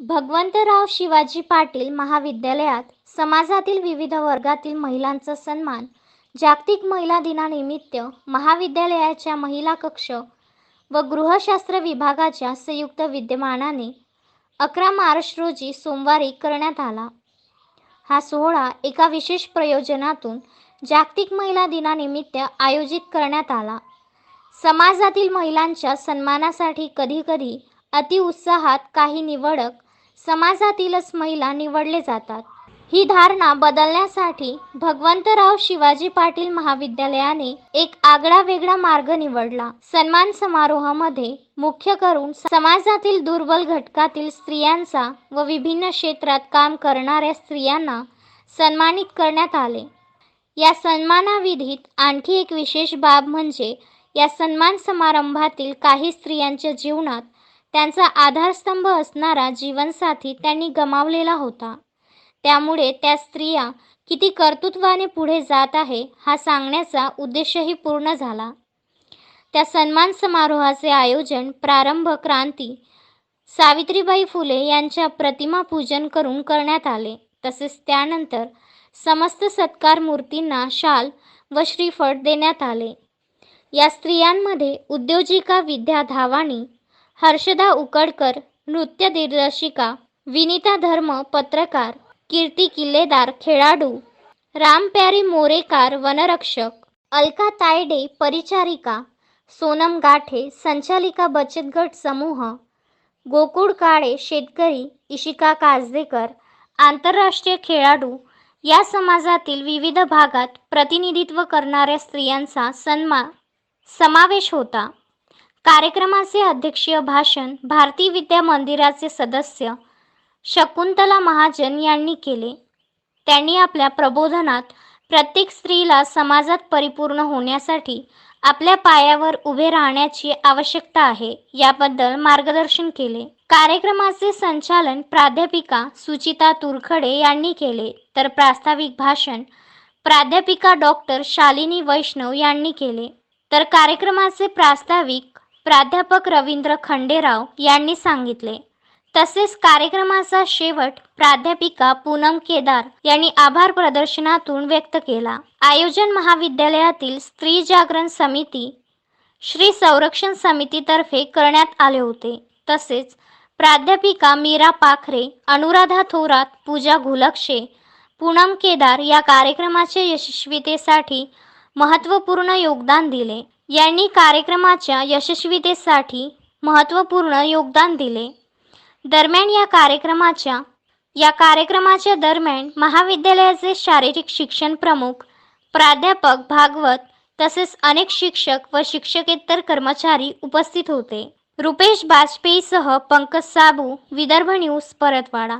भगवंतराव शिवाजी पाटील महाविद्यालयात समाजातील विविध वर्गातील महिलांचा सन्मान जागतिक महिला दिनानिमित्त महाविद्यालयाच्या महिला कक्ष व गृहशास्त्र विभागाच्या संयुक्त विद्यमानाने अकरा मार्च रोजी सोमवारी करण्यात आला. हा सोहळा एका विशेष प्रयोजनातून जागतिक महिला दिनानिमित्त आयोजित करण्यात आला. समाजातील महिलांच्या सन्मानासाठी कधीकधी अतिउत्साहात काही निवडक समाजातीलच महिला निवडले जातात. ही धारणा बदलण्यासाठी भगवंतराव शिवाजी पाटील महाविद्यालयाने एक आगळा वेगळा मार्ग निवडला. सन्मान समारोहामध्ये मुख्य करून समाजातील दुर्बल घटकातील स्त्रियांचा व विभिन्न क्षेत्रात काम करणाऱ्या स्त्रियांना सन्मानित करण्यात आले. या सन्मानाविधीत आणखी एक विशेष बाब म्हणजे या सन्मान समारंभातील काही स्त्रियांच्या जीवनात त्यांचा आधारस्तंभ असणारा जीवनसाथी त्यांनी गमावलेला होता. त्यामुळे त्या स्त्रिया किती कर्तृत्वाने पुढे जात आहे हा सांगण्याचा उद्देशही पूर्ण झाला. त्या सन्मान समारोहाचे आयोजन प्रारंभ क्रांती सावित्रीबाई फुले यांच्या प्रतिमा पूजन करून करण्यात आले. तसेच त्यानंतर समस्त सत्कार मूर्तींना शाल व श्रीफळ देण्यात आले. या स्त्रियांमध्ये उद्योजिका विद्या धावाणी हर्षदा उकडकर नृत्य दिग्दर्शिका विनिता धर्म पत्रकार कीर्ती किल्लेदार खेळाडू रामप्यारी मोरेकार वनरक्षक अलका तायडे परिचारिका सोनम गाठे संचालिका बचत गट समूह गोकुळ काळे शेतकरी इशिका काजदेकर आंतरराष्ट्रीय खेळाडू या समाजातील विविध भागात प्रतिनिधित्व करणाऱ्या स्त्रियांचा सन्मान समावेश होता. कार्यक्रमाचे अध्यक्षीय भाषण भारती विद्या मंदिराचे सदस्य शकुंतला महाजन यांनी केले. त्यांनी आपल्या प्रबोधनात प्रत्येक स्त्रीला समाजात परिपूर्ण होण्यासाठी आपल्या पायावर उभे राहण्याची आवश्यकता आहे याबद्दल मार्गदर्शन केले. कार्यक्रमाचे संचालन प्राध्यापिका सुचिता तुरखडे यांनी केले तर प्रास्ताविक भाषण प्राध्यापिका डॉक्टर शालिनी वैष्णव यांनी केले. तर कार्यक्रमाचे प्रास्ताविक प्राध्यापक रवींद्र खंडेराव यांनी सांगितले. तसेच कार्यक्रमाचा शेवट प्राध्यापिका पूनम केदार यांनी आभार प्रदर्शनातून व्यक्त केला. आयोजन महाविद्यालयातील स्त्री जागरण समिती श्री संरक्षण समितीतर्फे करण्यात आले होते. तसेच प्राध्यापिका मीरा पाखरे अनुराधा थोरात पूजा घुलक्षे पूनम केदार या कार्यक्रमाच्या यशस्वीतेसाठी महत्त्वपूर्ण योगदान दिले. यांनी कार्यक्रमाच्या यशस्वीतेसाठी महत्त्वपूर्ण योगदान दिले. दरम्यान या कार्यक्रमाच्या या कार्यक्रमाच्या दरम्यान महाविद्यालयाचे शारीरिक शिक्षण प्रमुख प्राध्यापक भागवत तसेच अनेक शिक्षक व शिक्षकेतर कर्मचारी उपस्थित होते. रुपेश बाजपेयीसह पंकज साबू विदर्भ न्यूज परतवाडा.